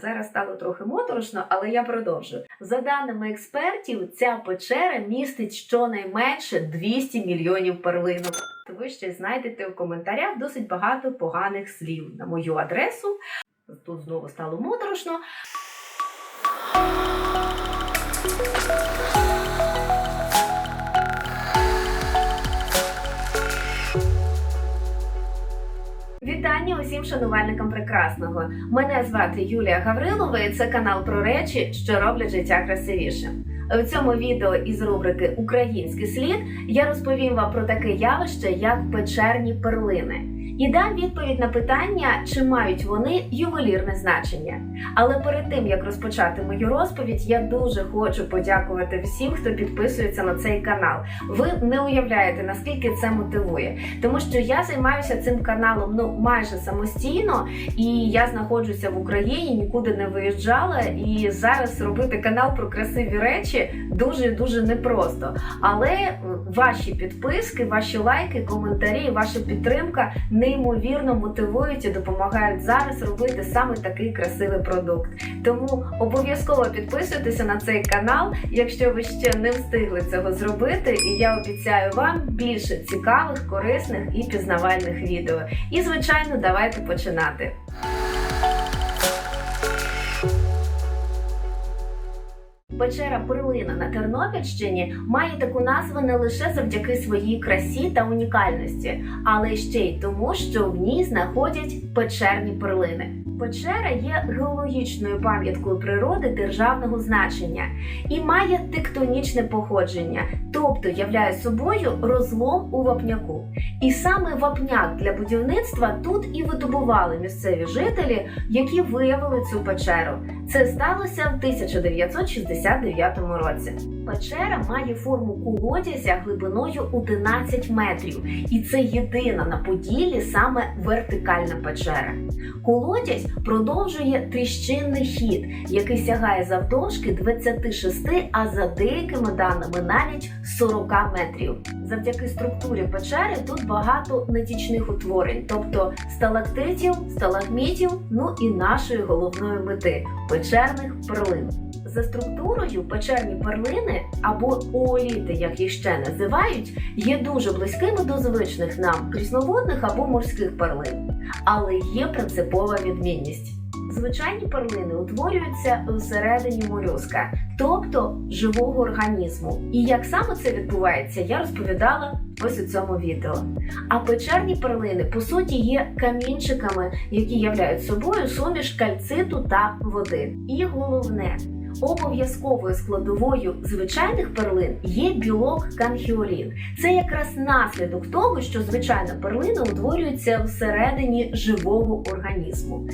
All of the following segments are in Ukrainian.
Зараз стало трохи моторошно, але я продовжую. За даними експертів, ця печера містить щонайменше 200 мільйонів перлинок. Ви ще знайдете у коментарях досить багато поганих слів на мою адресу. Тут знову стало моторошно. Вітання усім шанувальникам прекрасного. Мене звати Юлія Гаврилова і це канал про речі, що роблять життя красивішим. У цьому відео із рубрики Український слід я розповім вам про таке явище, як печерні перлини, і дам відповідь на питання, чи мають вони ювелірне значення. Але перед тим як розпочати мою розповідь, я дуже хочу подякувати всім, хто підписується на цей канал. Ви не уявляєте наскільки це мотивує, тому що я займаюся цим каналом ну майже самостійно, і я знаходжуся в Україні, нікуди не виїжджала. І зараз робити канал про красиві речі дуже дуже непросто. Але ваші підписки, ваші лайки, коментарі, ваша підтримка неймовірно мотивують і допомагають зараз робити саме такий красивий продукт. Тому обов'язково підписуйтеся на цей канал, якщо ви ще не встигли цього зробити. І я обіцяю вам більше цікавих, корисних і пізнавальних відео. І звичайно, давайте починати. Печера Перлина на Тернопільщині має таку назву не лише завдяки своїй красі та унікальності, але ще й тому, що в ній знаходять печерні перлини. Печера є геологічною пам'яткою природи державного значення і має тектонічне походження, тобто являє собою розлом у вапняку. І саме вапняк для будівництва тут і видобували місцеві жителі, які виявили цю печеру. Це сталося в 1969 році. Печера має форму колодязя глибиною 11 метрів, і це єдина на Поділлі саме вертикальна печера. Колодязь продовжує тріщинний хід, який сягає завдовжки 26, а за деякими даними навіть 40 метрів. Завдяки структурі печери тут багато нетічних утворень, тобто сталактитів, сталагмітів, ну і нашої головної мети печерних перлин. За структурою печерні перлини або ооліти, як їх ще називають, є дуже близькими до звичних нам прісноводних або морських перлин. Але є принципова відмінність. Звичайні перлини утворюються всередині молюска, тобто живого організму. І як саме це відбувається, я розповідала ось у цьому відео. А печерні перлини по суті є камінчиками, які являють собою суміш кальциту та води. І головне. Обов'язковою складовою звичайних перлин є білок канхіолін. Це якраз наслідок того, що звичайна перлина утворюється всередині живого організму.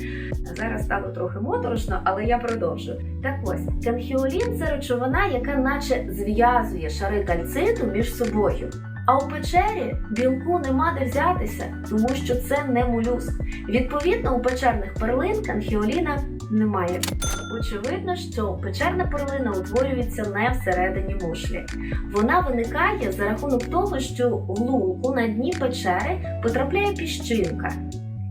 Зараз стало трохи моторошно, але я продовжую. Так ось канхіолін це речовина, яка наче зв'язує шари кальциту між собою. А у печері білку нема де взятися, тому що це не молюск. Відповідно, у печерних перлин канхіоліна немає. Очевидно, що печерна перлина утворюється не всередині мушлі. Вона виникає за рахунок того, що в на дні печери потрапляє піщинка,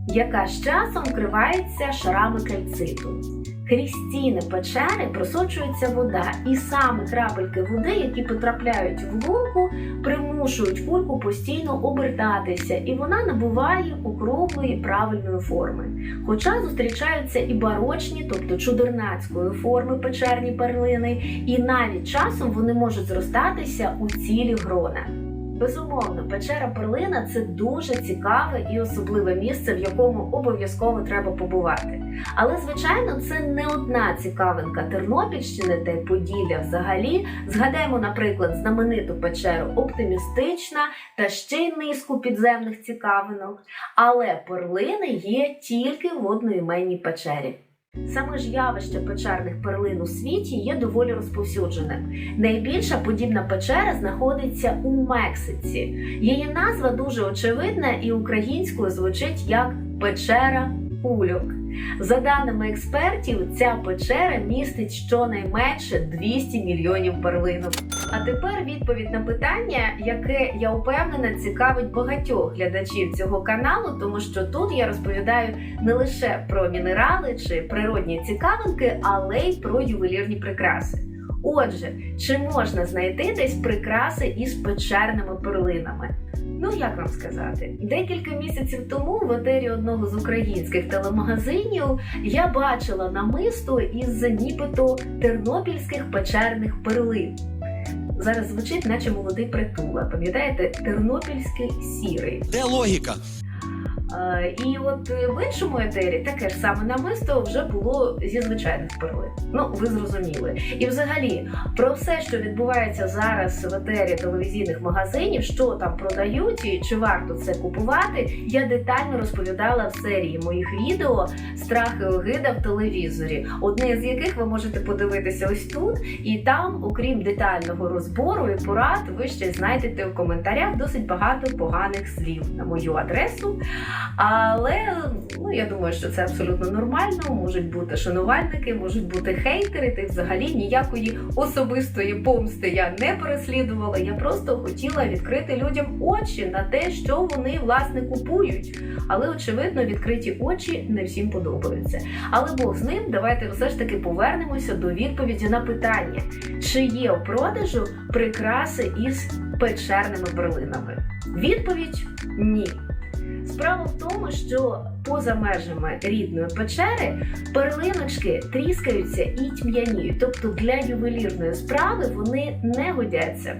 яка з часом вкривається шарами кальциту. Крізь стіни печери просочується вода, і саме крапельки води, які потрапляють в лунку, примушують кульку постійно обертатися, і вона набуває округлої правильної форми. Хоча зустрічаються і барочні, тобто чудернацької форми печерні перлини, і навіть часом вони можуть зростатися у цілі грона. Безумовно, печера перлина це дуже цікаве і особливе місце, в якому обов'язково треба побувати. Але, звичайно, це не одна цікавинка Тернопільщини та Поділля взагалі. Згадаємо, наприклад, знамениту печеру Оптимістична та ще й низку підземних цікавинок. Але перлини є тільки в одноіменній печері. Саме ж явище печерних перлин у світі є доволі розповсюдженим. Найбільша подібна печера знаходиться у Мексиці. Її назва дуже очевидна і українською звучить як печера кульок. За даними експертів, ця печера містить щонайменше 200 мільйонів перлинок. А тепер відповідь на питання, яке я впевнена цікавить багатьох глядачів цього каналу, тому що тут я розповідаю не лише про мінерали чи природні цікавинки, але й про ювелірні прикраси. Отже, чи можна знайти десь прикраси із печерними перлинами? Ну як вам сказати, декілька місяців тому в етері одного з українських телемагазинів я бачила намисто із нібито тернопільських печерних перлин. Зараз звучить, наче молодий притула. Пам'ятаєте, тернопільський сірий. Де логіка? Е, І от е, в іншому етері таке ж саме намисто вже було зі звичайних перлин. Ну, ви зрозуміли. І взагалі про все, що відбувається зараз в етері телевізійних магазинів, що там продають і чи варто це купувати, я детально розповідала в серії моїх відео Страхи огида в телевізорі, одне з яких ви можете подивитися ось тут. І там, окрім детального розбору і порад, ви ще знайдете в коментарях досить багато поганих слів на мою адресу. Але ну я думаю, що це абсолютно нормально. Можуть бути шанувальники, можуть бути хейтери. Та взагалі ніякої особистої помсти я не переслідувала. Я просто хотіла відкрити людям очі на те, що вони власне купують. Але очевидно, відкриті очі не всім подобаються. Але Бог з ним, давайте все ж таки повернемося до відповіді на питання, чи є у продажу прикраси із печерними перлинами. Відповідь ні. Справа в тому, що поза межами рідної печери перлиночки тріскаються і тьмяніють, тобто для ювелірної справи вони не годяться.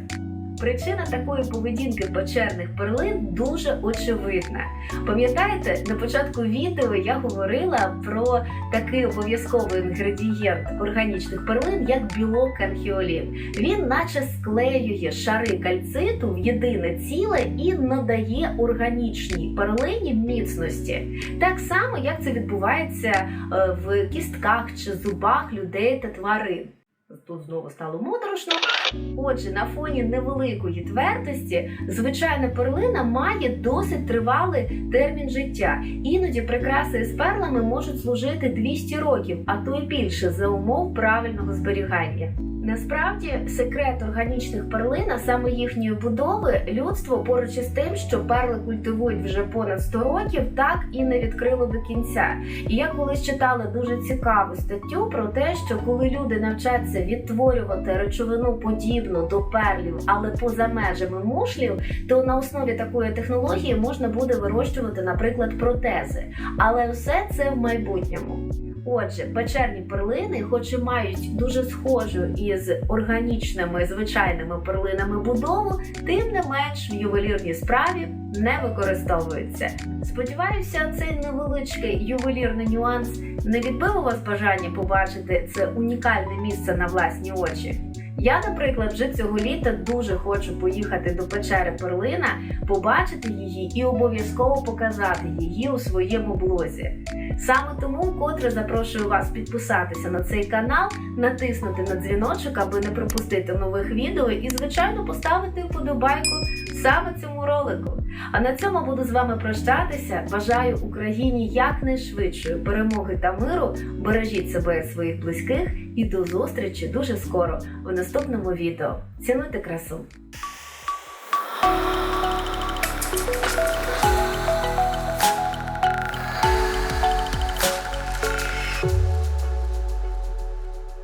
Причина такої поведінки печерних перлин дуже очевидна. Пам'ятаєте, на початку відео я говорила про такий обов'язковий інгредієнт органічних перлин, як білок канхіолін. Він наче склеює шари кальциту в єдине ціле і надає органічній перлині міцності. Так само, як це відбувається е, в кістках чи зубах людей та тварин. Тут знову стало моторошно. Отже, на фоні невеликої твердості звичайна перлина має досить тривалий термін життя. Іноді прикраси з перлами можуть служити 200 років, а то й більше за умов правильного зберігання. Насправді, секрет органічних перлин, а саме їхньої будови, людство поруч із тим, що перли культивують вже понад 100 років, так і не відкрило до кінця. І я колись читала дуже цікаву статтю про те, що коли люди навчаться відтворювати речовину подібну до перлів, але поза межами мушлів, то на основі такої технології можна буде вирощувати, наприклад, протези. Але все це в майбутньому. Отже, печерні перлини, хоч і мають дуже схожу із органічними звичайними перлинами будову, тим не менш в ювелірній справі не використовуються. Сподіваюся, цей невеличкий ювелірний нюанс не відбив у вас бажання побачити це унікальне місце на власні очі. Я, наприклад, вже цього літа дуже хочу поїхати до печери Перлина, побачити її і обов'язково показати її у своєму блозі. Саме тому вкотре запрошую вас підписатися на цей канал, натиснути на дзвіночок, аби не пропустити нових відео, і, звичайно, поставити вподобайку саме цьому ролику. А на цьому буду з вами прощатися. Бажаю Україні якнайшвидшої перемоги та миру. Бережіть себе і своїх близьких і до зустрічі дуже скоро у наступному відео. Цінуйте красу!